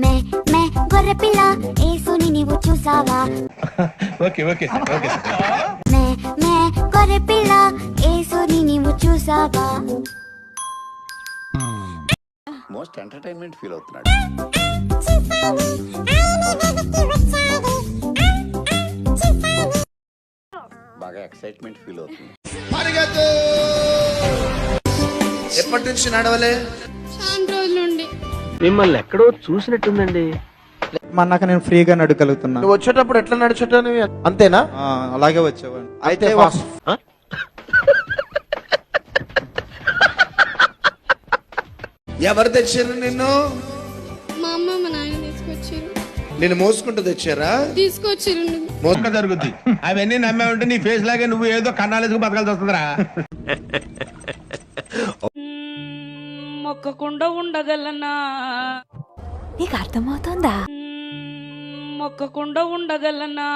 మే మే గొర్రె పిల్ల ఏసుని నీవు చూసావా? Okay okay okay. మే మే గొర్రె పిల్ల ఏసుని నీవు చూసావా? మోస్ట్ ఎంటర్టైన్మెంట్ ఫీల్ అవుతున్నాడు. బాగా ఎక్సైట్మెంట్ ఫీల్ అవుతుంది. ఎప్పటి నుంచి నడవలే? మిమ్మల్ని ఎక్కడో చూసినట్టుందండి. మన్నాక నేను ఫ్రీగా నడగలుగుతున్నా. నువ్వు వచ్చేటప్పుడు ఎట్లా నడుచుంటాను అంతేనా? ఆ, అలాగే వచ్చేవాడిని. అయితే ఎవరు తెచ్చారు నిన్ను? మా అమ్మ మా నాయన తీసుకొచ్చారు. నిన్ను మోసుకుంటూ తెచ్చారా? తీసుకొచ్చారు మోసుక జరుగుద్ది. అవన్నీ నమ్మే ఉంటే నీ ఫేస్ లాగే నువ్వు ఏదో కన్నాలేసుకు బతకాల్సి వస్తుందిరా. మొక్కకుండా ఉండగలనా? నీకు అర్థమవుతోందా? మొక్కకుండా ఉండగలనా?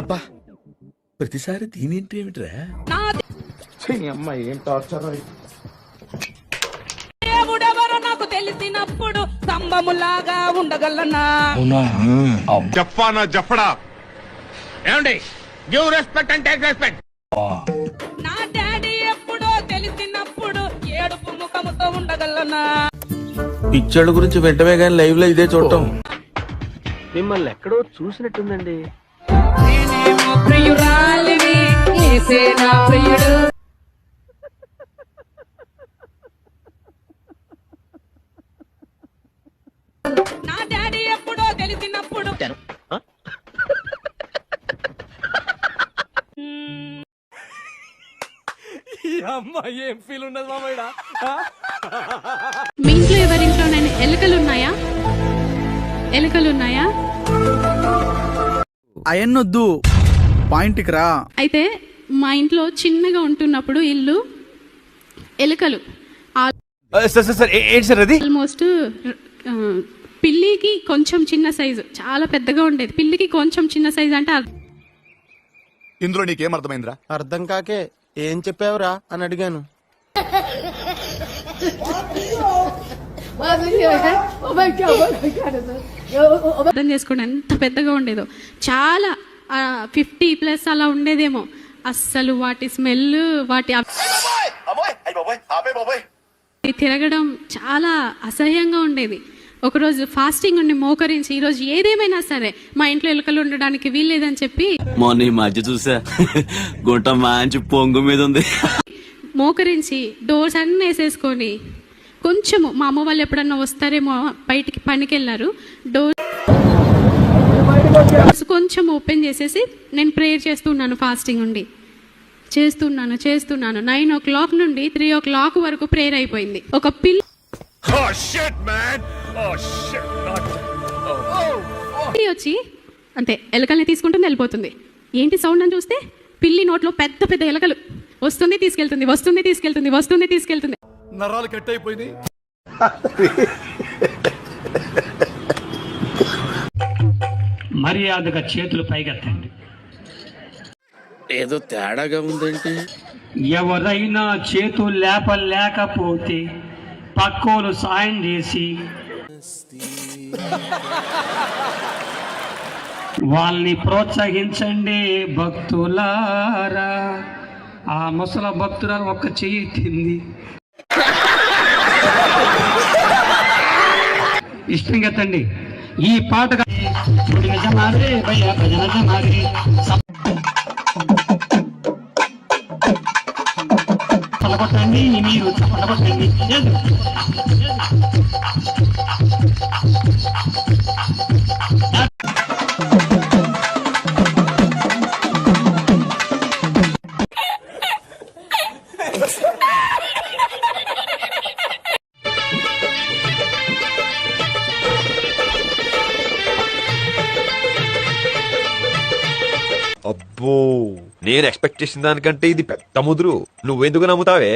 అబ్బా ప్రతిసారి దీనింటి ఏమిట్రా? నా అమ్మ ఏం టార్చర్ దేవుడెవరో నాకు తెలిసినప్పుడు స్తంభములాగా ఉండగలనా? జఫానా జఫడా? ఏమండి? Give respect and take respect ఉండగలనా పిచ్చోళ్ళ గురించి వెంటనే కానీ లైవ్లో ఇదే చూడటం. మిమ్మల్ని ఎక్కడో చూసినట్టుందండి. నేనేమో ప్రియురాలిని ఏసే నా ప్రియుడు. నా డాడీ ఎప్పుడో తెలిసినప్పుడు. మీ ఇంట్లో ఎవరింట్లోనైనా ఎలుకలు ఉన్నాయా ఎలుకలు ఉన్నాయా అయన్నొద్దు. పాయింట్కి రా. అయితే మా ఇంట్లో చిన్నగా ఉంటున్నప్పుడు ఇల్లు ఎలుకలు. సార్ సార్ సార్ ఏంటి సార్ అది? ఆల్మోస్ట్ పిల్లికి కొంచెం చిన్న సైజు. చాలా పెద్దగా ఉండేది. పిల్లికి కొంచెం చిన్న సైజు అంటే అర్థం. ఇందులో నీకేం అర్థమైందిరా? అర్థం కాకే ఏం చెప్పావురా అని అడిగాను. అర్థం చేసుకోండి ఎంత పెద్దగా ఉండేదో. చాలా ఫిఫ్టీ ప్లస్ అలా ఉండేదేమో. అస్సలు వాటి స్మెల్ వాటి తిరగడం చాలా అసహ్యంగా ఉండేది. ఒకరోజు ఫాస్టింగ్ ఉండి మోకరించి ఈరోజు ఏదేమైనా సరే మా ఇంట్లో ఎలుకలు ఉండడానికి వీల్లేదని చెప్పి మొన్న ఈ మధ్య చూసా. గుంట మంచి పొంగు మీద ఉంది. మోకరించి డోర్స్ అన్నీ వేసేసుకొని కొంచెము మా అమ్మ వాళ్ళు ఎప్పుడన్నా వస్తారేమో బయటికి పనికి వెళ్ళారు డోర్స్ కొంచెం ఓపెన్ చేసేసి నేను ప్రేయర్ చేస్తున్నాను ఫాస్టింగ్ ఉండి. చేస్తున్నాను చేస్తున్నాను. నైన్ ఓ క్లాక్ నుండి త్రీ ఓ క్లాక్ వరకు ప్రేయర్ అయిపోయింది. ఒక పిల్ల పిల్లి వచ్చి అంతే ఎలకల్ని తీసుకుంటుంది వెళ్ళిపోతుంది. ఏంటి సౌండ్ అని చూస్తే పిల్లి నోట్లో పెద్ద పెద్ద ఎలకలు వస్తుంది తీసుకెళ్తుంది వస్తుంది తీసుకెళ్తుంది వస్తుంది తీసుకెళ్తుంది. నరాలు కట్ అయిపోయింది మర్యాదగా చేతులు పైకెత్తండి. ఏదో తేడాగా ఉందేంటి ఎవరైనా చేతులు లేపలేకపోతే పక్కోలు సాయం చేసి వాళ్ళని ప్రోత్సహించండి భక్తులారా. ఆ ముసల భక్తురాలు ఒక్క చెయ్యి ఎత్తింది ఇష్టంగా తండి ఈ పాట నిజమారే భయ భజన మీరు చల్లగొట్టండి అబ్బో. నేను ఎక్స్పెక్ట్ చేసిన దానికంటే ఇది పెద్ద ముదురు. నువ్వెందుకు నమ్ముతావే?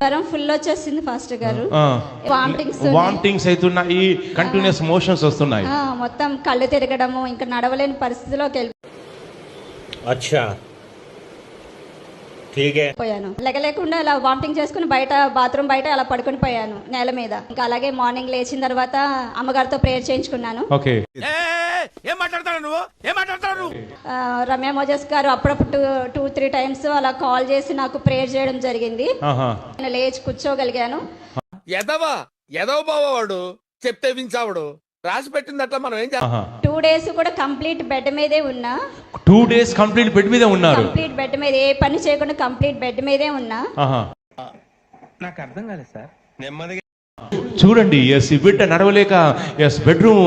జ్వరం ఫుల్ వచ్చేసింది ఫాస్ట్ గారు. వామిటింగ్స్ వామిటింగ్స్ అవుతున్నాయి కంటిన్యూస్ మోషన్స్ వస్తున్నాయి. మొత్తం కళ్ళు తిరగడము ఇంకా నడవలేని పరిస్థితిలోకి వెళ్ళి అచ్చా. పోయాను. లెగలేకుండా అలా వామిటింగ్ చేసుకుని బయట బాత్రూమ్ బయట అలా పడుకొని పోయాను నేల మీద. ఇంకా అలాగే మార్నింగ్ లేచిన తర్వాత అమ్మగారితో ప్రేయర్ చేయించుకున్నాను. ఓకే. ఏం మాట్లాడతాడు నువ్వు? ఏం మాట్లాడతాడు నువ్వు? ఆ, రమ్య మోజస్ గారు అప్పుడప్పుడు టూ టూ త్రీ టైమ్స్ అలా కాల్ చేసి నాకు ప్రేయర్ చేయడం జరిగింది. నేను లేచి కూర్చోగలిగాను. ఎదవా? ఎదవ బావాడు చెప్తే వించావుడు. రాసి పెట్టింది అట్లా మనం ఏం చేస్తాం? టూ డేస్ కూడా కంప్లీట్ బెడ్ మీదే ఉన్నా. టూ డేస్ కంప్లీట్ బెడ్ మీద ఉన్నారు. కంప్లీట్ బెడ్ మీద ఏ పని చేయకుండా కంప్లీట్ బెడ్ మీదే ఉన్నా. నాకు అర్థం కాలేదు సార్. నెమ్మదిగా చూడండి ఎస్ బిడ్డ నడవలేక ఎస్ బెడ్రూమ్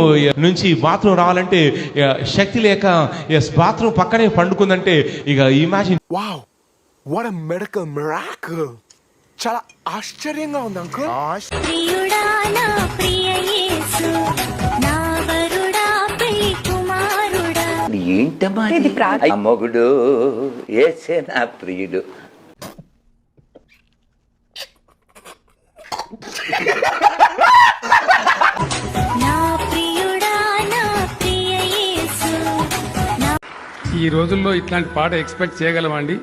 నుంచి బాత్రూమ్ రావాలంటే ఎ, శక్తి లేక ఎస్ బాత్రూమ్ పక్కనే పండుకుందంటే ఇక imagine wow what a medical miracle చాలా ఆశ్చర్యంగా ఉంది అంకుల్ ఏంటమ్మా మొగుడు ఏసే నా ప్రియుడు. నా ప్రియుడా నా ప్రియ యేసు. ఈ రోజుల్లో ఇట్లాంటి పాట ఎక్స్పెక్ట్ చేయగలమండి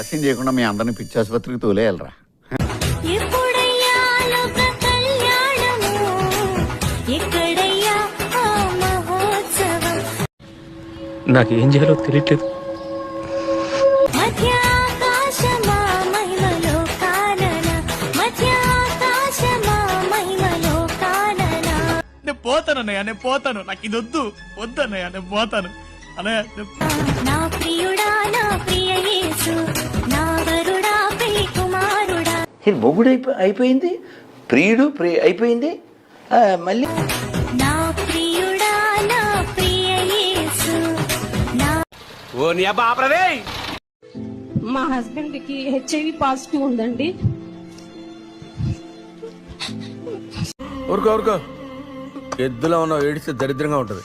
ఆలస్యం చేయకుండా మీ అందరిని పిచ్చాసుపత్రికి తోలేయాలరా. ఎప్పుడయ్యా లోక కళ్యాణము ఎక్కడయ్యా ఆ మహోత్సవం? నాకేం చేయాలో తెలియట్లేదు. నేను పోతాను అన్నయ్య నేను పోతాను. నాకు ఇది వద్దు. వద్దు అన్నయ్య నేను పోతాను. అన్నయ్య నా ప్రియుడా నా ప్రియ కుమారుడా మొగుడు అయిపోయింది ప్రియుడు అయిపోయింది. మళ్ళీ నా ప్రియుడా నా ప్రియ అబ్బా ఆపరదే. మా హస్బెండ్కి హెచ్ఐవి పాజిటివ్ ఉందండి. ఊరుకో ఊరుకో. ఎద్దులో ఉన్న ఏడిస్తే దరిద్రంగా ఉంటది.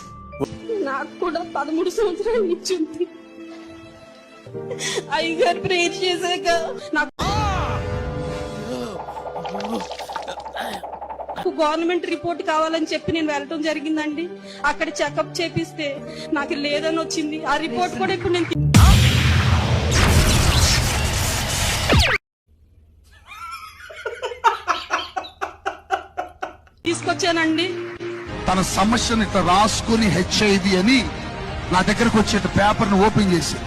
నాకు కూడా పదమూడు సంవత్సరాల నుంచి ఉంది. అయ్యగారు ప్రేయర్ చేశాక నాకు గవర్నమెంట్ రిపోర్ట్ కావాలని చెప్పి నేను వెళ్ళటం జరిగిందండి. అక్కడ చెకప్ చేపిస్తే నాకు లేదని వచ్చింది. ఆ రిపోర్ట్ కూడా ఇప్పుడు నేను తీసుకొచ్చానండి. తన సమస్యను ఇట్లా రాసుకుని హెచ్ఐది అని నా దగ్గరకు వచ్చే పేపర్ను ఓపెన్ చేసి.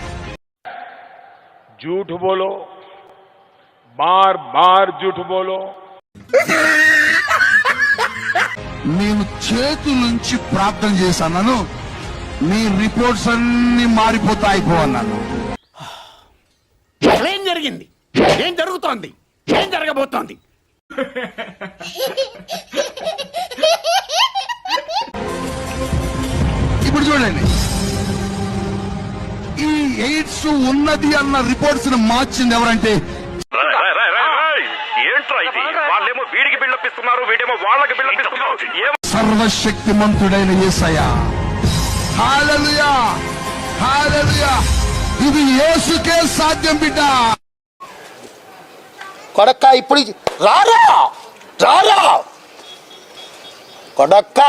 జూఠు బోలో బార్ బార్ జూఠు బోలో నేను చేతులుంచి ప్రార్థన చేశాను నీ రిపోర్ట్స్ అన్ని మారిపోతాయి అన్నాను. ఏం జరిగింది? ఏం జరుగుతోంది? ఏం జరగబోతోంది? ఇప్పుడు చూడండి. ఈ ఎయిడ్స్ ఉన్నది అన్న రిపోర్ట్స్ని మార్చింది ఎవరంటే బిల్డపిస్తున్నారు వీడేమో వాళ్ళకి బిల్డపిస్తున్నారు సర్వశక్తిమంతుడైన యేసయ్య హల్లెలూయా హల్లెలూయా ఇది యేసుకే సాధ్యం బిడ్డ. కొడక్క ఇప్పుడు రారా? రారా? కొడక్క.